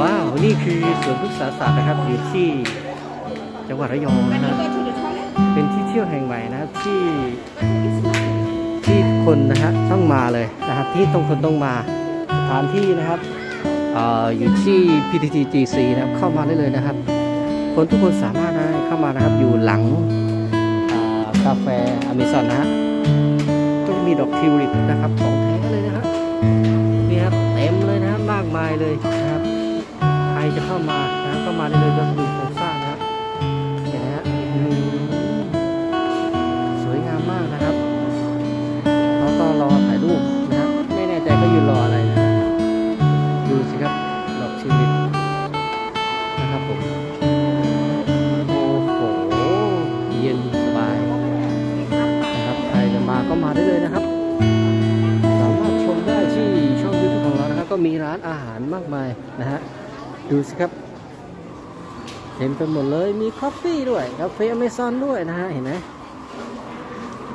ว้าว นี่คือสวนพฤกษาศาสตร์นะครับ อยู่ที่จังหวัดระยองนะครับเป็นที่เที่ยวแห่งใหม่นะครับที่ที่คนนะฮะต้องมาเลยนะครับที่ต้องคนต้องมาสถานที่นะครับอ่อยู่ที่ PTTGC นะครับเข้ามาได้เลยนะครับ คนทุกคนสามารถนะเข้ามานะครับอยู่หลังอ่ากาแฟอเมซอนนะฮะก็จะมีดอกทิวลิปนะครับของแท้เลยนะครับนี่ครับเต็มเลยนะครับมากมายเลยนะครับ รจะเข้ามานะก็มาได้เลยก็ดูโครงสร้างนะครับเห็นไหมฮะสวยงามมากนะครับเราต้องรอถ่ายรูปนะครับไม่แน่ใจก็ยืนรออะไรนะดูสิครับดอกทิวลิปนะครับผมโอ้โหเย็นสบายนะครับใครจะมาก็มาได้เลยนะครับสามารถชมได้ที่ช่องยูทูบของเรานะครับ ก็มีร้านอาหารมากมายนะฮะ ดูสิครับ เต็มไปหมดเลยมีคอฟฟี่ด้วยกาแฟอเมซอนด้วยนะฮะเห็นไหม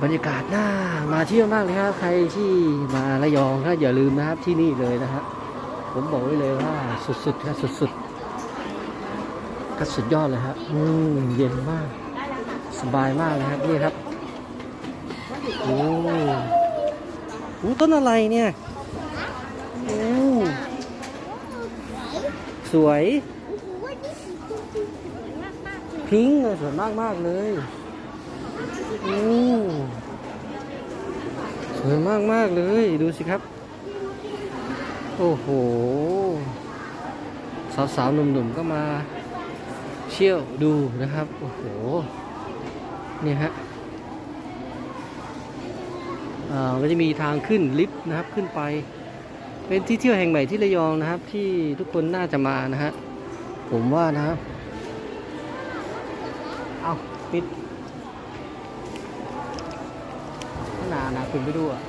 บรรยากาศน่ามาเที่ยวมากเลยครับ ใครที่มาระยองก็อย่าลืมนะครับที่นี่เลยนะฮะผมบอกไว้เลยว่าสุดๆครับสุดๆก็สุดยอดเลยครับอืมเย็นมาก สบายมากเลยครับนี่ครับโอ้โหต้นอะไรเนี่ย สวยพิงค์อะสวยมากมากๆเลยสวยมากมากๆเลยดูสิครับ โอ้โห สาวๆหนุ่มๆก็มา เชี่ยวดูนะครับ โอ้โหเนี่ยฮะอ่าก็จะมีทางขึ้นลิฟต์นะครับขึ้นไป เป็นที่เที่ยวแห่งใหม่ที่ระยองนะครับ ที่ทุกคนน่าจะมานะฮะผมว่านะครับเอาปิดหนาหนาคุณไปดูอะ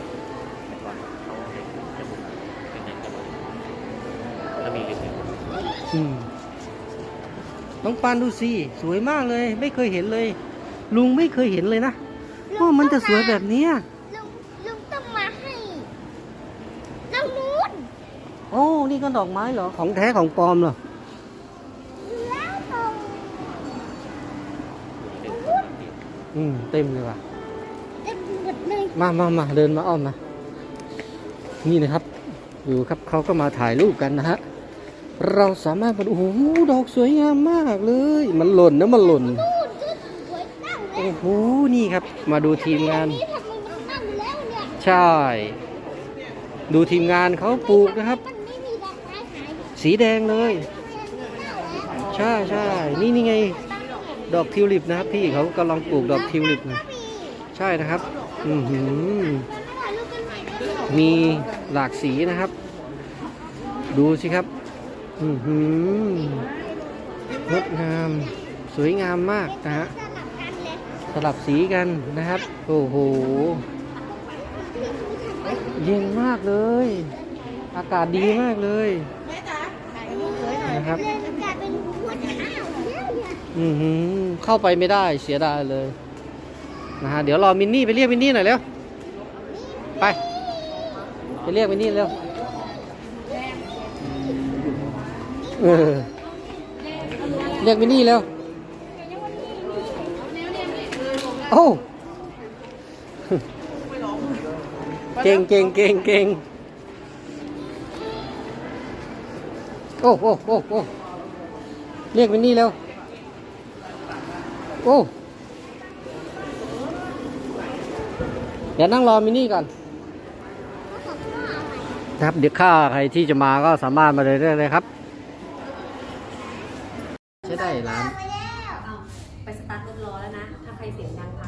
แล้วมีลิฟต์อืมน้องปานดูสิสวยมากเลย ไม่เคยเห็นเลย ลุงไม่เคยเห็นเลยนะว่ามันจะสวยแบบเนี้ย ลุงลุงต้องมาให้น้องนู้น โอ้นี่ก็ดอกไม้เหรอ ของแท้ของปลอมเหรอแล้วตรงอืมเต็มเลยว่ะเต็มหมดเลยมามามาเดินมาอ้อมมา นี่นะครับ ดูครับเขาก็มาถ่ายรูปกันนะฮะ เราสามารถมาดูโอ้โหดอกสวยงามมากเลย มันหล่นนะมันหล่นนู่นก็สวยตั้งแล้วโอ้โห นี่ครับ มาดูทีมงานนี่ทำไมมันตั้งแล้วเนี่ยใช่ ดูทีมงานเขาปลูกนะครับ สีแดงเลย ใช่ใช่นี่นี่ไง ดอกทิวลิปนะครับ พี่เขากำลังปลูกดอกทิวลิปนะใช่นะครับ อืมีหลากสีนะครับ ดูสิครับ อืงดงาม สวยงามมากนะฮะสลับสีกันนะครับ โอ้โห เย็นมากเลย อากาศดีมากเลย นะครับเลยมันกลายเป็นขวดข้าวแล้วเนี่ยอือหือเข้าไปไม่ได้เสียดายเลยนะฮะเดี๋ยวรอมินนี่ไปเรียกมินนี่หน่อยเร็วไป ไปเรียกมินนี่เร็วเออเรียกมินนี่เร็วโอ้เก่งเก่งเก่งเก่ง โอ้โอ้โอ้โอ้เรียกมินนี่เร็วโอ้ เดี๋ยวนั่งรอมินนี่ก่อนนะครับ เดี๋ยวข้าใครที่จะมาก็สามารถมาเลยได้เลยครับ ใช้ได้ร้านไปแล้วไปสตาร์ทรถรอแล้วนะ ถ้าใครเสียงดังพากลับเลยน